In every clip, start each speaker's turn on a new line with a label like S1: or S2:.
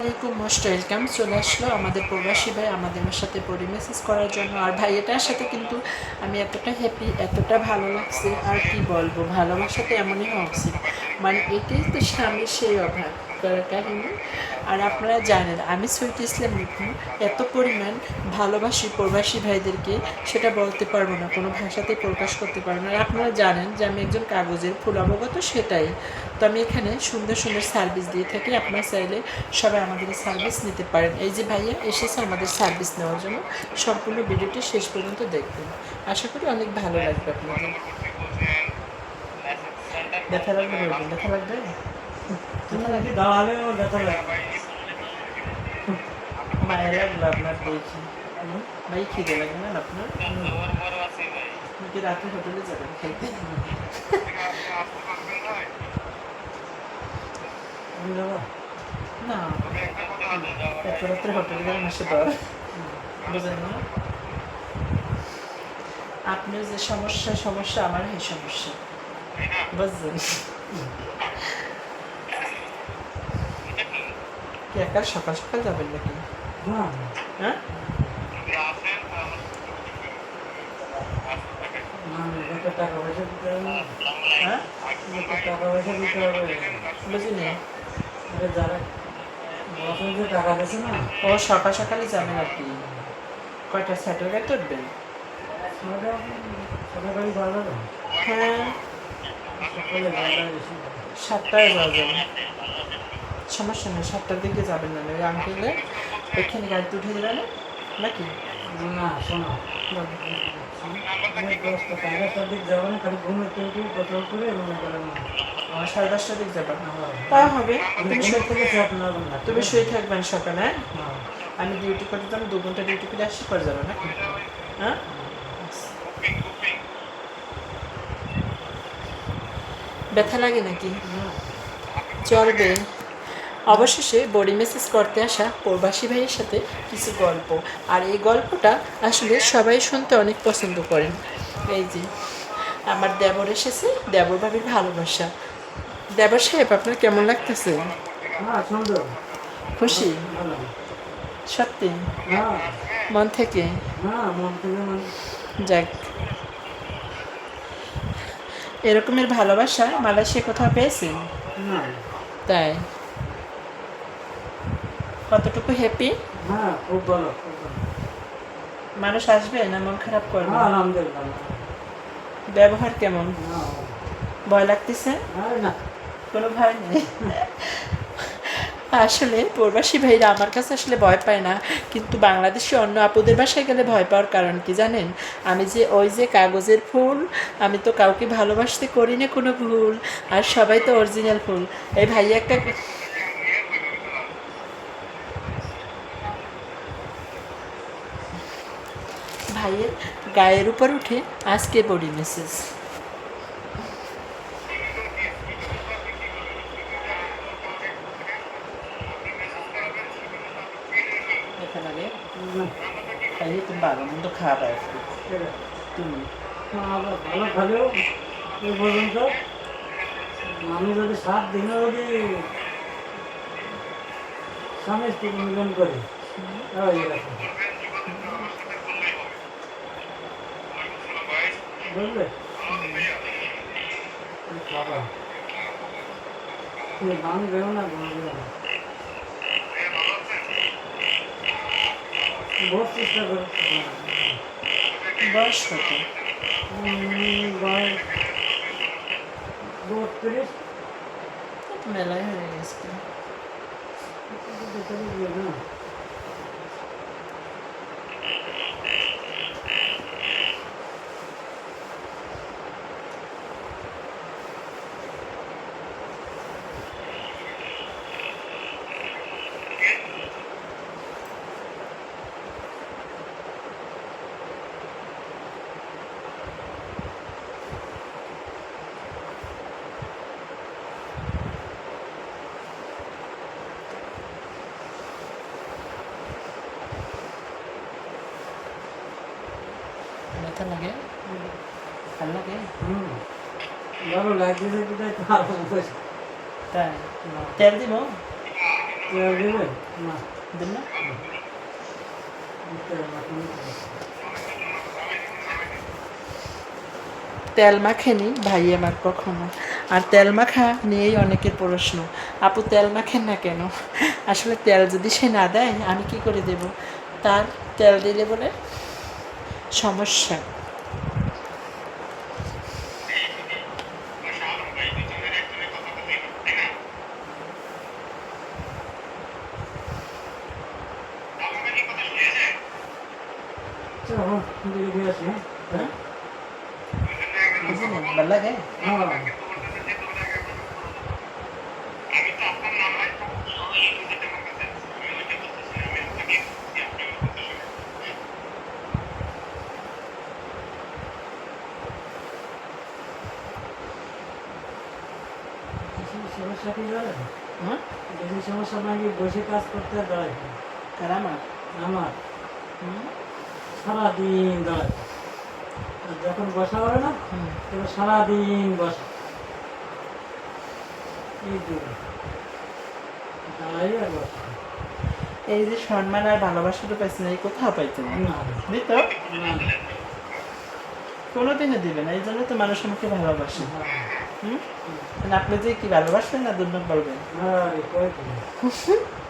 S1: আসসালামাইকুম most welcome. চলে আসলো আমাদের প্রবাসী ভাই আমাদের সাথে পরি মেসেজ করার জন্য। আর ভাই, এটার সাথে কিন্তু আমি এতটা হ্যাপি এতটা ভালো লাগছে। আর কি বলব? ভালোবাসাতে এমনই হওয়া উচিত। মানে এটাই তো স্বামীর সেই অভাব করার কাহিনী। আর আপনারা জানেন, আমি সুইট ইসলাম লিখুন এত পরিমাণ ভালোবাসি প্রবাসী ভাইদেরকে, সেটা বলতে পারব না, কোনো ভাষাতে প্রকাশ করতে পারব না। আর আপনারা জানেন যে আমি একজন কাগজের ফুল অবগত, সেটাই। তো আমি এখানে সুন্দর সুন্দর সার্ভিস দিয়ে থাকি, আপনারা চাইলে সবাই আমাদের সার্ভিস নিতে পারেন। এই যে ভাইয়া এসেছে আমাদের সার্ভিস নেওয়ার জন্য, সম্পূর্ণ ভিডিওটি শেষ পর্যন্ত দেখবেন। আশা করি অনেক ভালো লাগবে আপনাদের। ব্যথা লাগবে বলবেন ব্যথা লাগবে?
S2: দাঁড়ালে ব্যথা লাগবে।
S1: মায়ের লাগল আপনার দেখি ভাই খিদে লাগে না আপনার? আপনি কি রাতে হোটেলে যাবেন
S2: যাব?
S1: না। এত রাত্রে হোটেলে গেলে মাসে দর বুঝেন না? আপনার যে সমস্যা সমস্যা আমার এই সমস্যা। কি একা সকাল সকাল যাবেন নাকি হ্যাঁ
S2: টাকা পয়সা দিতে হবে
S1: হ্যাঁ
S2: টাকা পয়সা দিতে হবে
S1: বুঝিনি
S2: যারা টাকা দিয়েছে না
S1: ও সকাল সকালে যাবেন আর কি কয়টা উঠবেন
S2: যাওয়া যাবে
S1: হ্যাঁ
S2: সকালে যাওয়া যায় বেশি
S1: সাতটায় যাওয়া যাবে সমস্যা নেই সাতটার দিকে যাবেন না। ওই আঙ্কেলে ওইখানে গাড়িতে উঠে নাকি?
S2: না শোনো। সাড়ে দশটার দিক
S1: যাবেন তা হবে। তুমি শুয়ে- থাকবেন সকালে হ্যাঁ? আমি ডিউটি করতে আমি দু ঘণ্টা ডিউটি করে আসি করে যাব নাকি? হ্যাঁ? ব্যথা লাগে নাকি? চলবে। অবশেষে বডি মেসেজ করতে আসা প্রবাসী ভাইয়ের সাথে কিছু গল্প। আর এই গল্পটা আসলে সবাই শুনতে অনেক পছন্দ করেন। এই যে আমার দেবর এসেছে দেবর ভাবির ভালোবাসা। দেবর সাহেব আপনার কেমন লাগতেছে?
S2: হ্যাঁ
S1: খুশি? সত্যি?
S2: হ্যাঁ।
S1: মন থেকে?
S2: হ্যাঁ
S1: যাক। এরকমের ভালোবাসা মালয়েশিয়া কোথাও পেয়েছেন
S2: না।
S1: তাই? কতটুকু হ্যাপি
S2: হ্যাঁ খুব ভালো
S1: মানুষ আসবে না মন খারাপ করবে? ব্যবহার কেমন? ভয় লাগতেছে?
S2: না।
S1: কোনো ভয় নেই? আসলে প্রবাসী ভাইরা আমার কাছে আসলে ভয় পায় না। কিন্তু বাংলাদেশে অন্য আপুদের বাসায় গেলে ভয় পাওয়ার কারণ কি জানেন? আমি যে ওই যে কাগজের ফুল, আমি তো কাউকে ভালোবাসতে করি না কোনো ভুল, আর সবাই তো অরিজিনাল ফুল। এই ভাই একটা ভাইয়ের গায়ের উপর উঠে আজকে বডি মেসেজ এখানে আগে
S2: না,
S1: তাই তুমি ভালো মন্দ খাওয়া আজকে তুমি
S2: ভালো খালেও এই পর্যন্ত আমি যদি সাত দিনে যদি স্বামী স্ত্রী মিলন করি বুঝলে খাবা তুমি গান গেও না। গান গেও না বহুত চেষ্টা করো
S1: বয়স কত
S2: বয়স বত্রিশ
S1: মেলায় হয়ে গেছে। লাগে। ভালো লাগে
S2: ভালো
S1: তাই? তেল দিব?
S2: তেল দেবে? না। তেল মাখেনি
S1: ভাই আমার কখনো। আর তেল মাখা নিয়েই অনেকের প্রশ্ন। আপু তেল মাখেন না কেন? আসলে তেল যদি সে না দেয় আমি কি করে দেব? তার তেল দিলে বলে? সমস্যা।
S2: দিকে দিয়ে আসি হ্যাঁ
S1: বুঝলেন ভালো লাগে
S2: হ্যাঁ বেশি সমস্যা কি বেশি সমস্যা নাকি বসে কাজ করতে দাঁড়ায়
S1: কার আমার?
S2: সারাদিন দাঁড়ায় আর যখন বসা হবে না তখন সারাদিন বসা। এই দাঁড়াই আর বসা।
S1: এই যে সম্মান আর ভালোবাসাটা পাইছেন এই কোথাও পাইতেন না
S2: না।
S1: কোনোদিনও দিবে না এই জন্য তো মানুষ আমাকে ভালোবাসে। হুম? মানে আপনি যে কি ভালোবাসবেন না দুর্নাম বলবেন?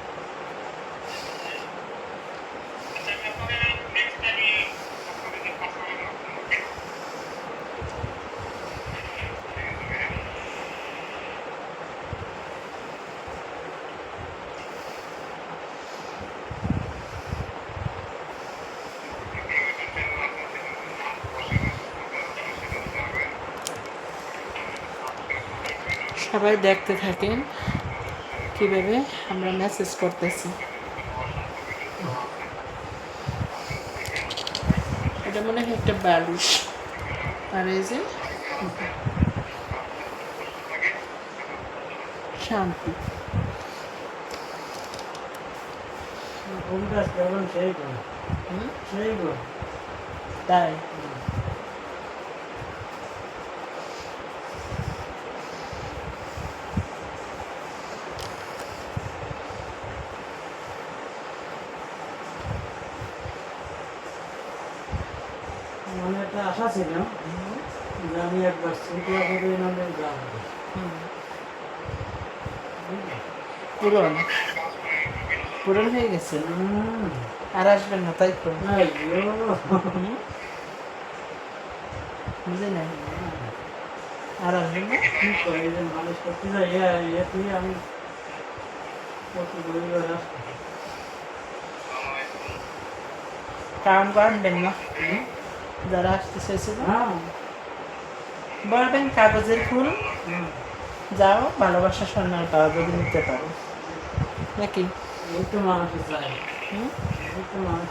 S1: সবাই দেখতে থাকেন। কীভাবে আমরা মেসেজ করতেছি। এটা মনে হয় একটা বালুস আর এই যে শান্তি। তাই
S2: মানে একটা আশা ছিল যে আমি একবার নামে যাব
S1: হুম। পূরণ পূরণ হয়ে গেছে। আর আসবেন না তাই তো।
S2: আইয়ো।
S1: না আর আসবেন না?
S2: কি করে যে মানুষ করতে যাই আমি কত গরিব
S1: কাম করবেন না। যারা আসতে চাইছিল
S2: হ্যাঁ
S1: বলবেন কাগজের ফুল যাও ভালোবাসা সম্মান পাওয়া যদি নিতে পারো নাকি
S2: একটু মানুষ তো মানুষ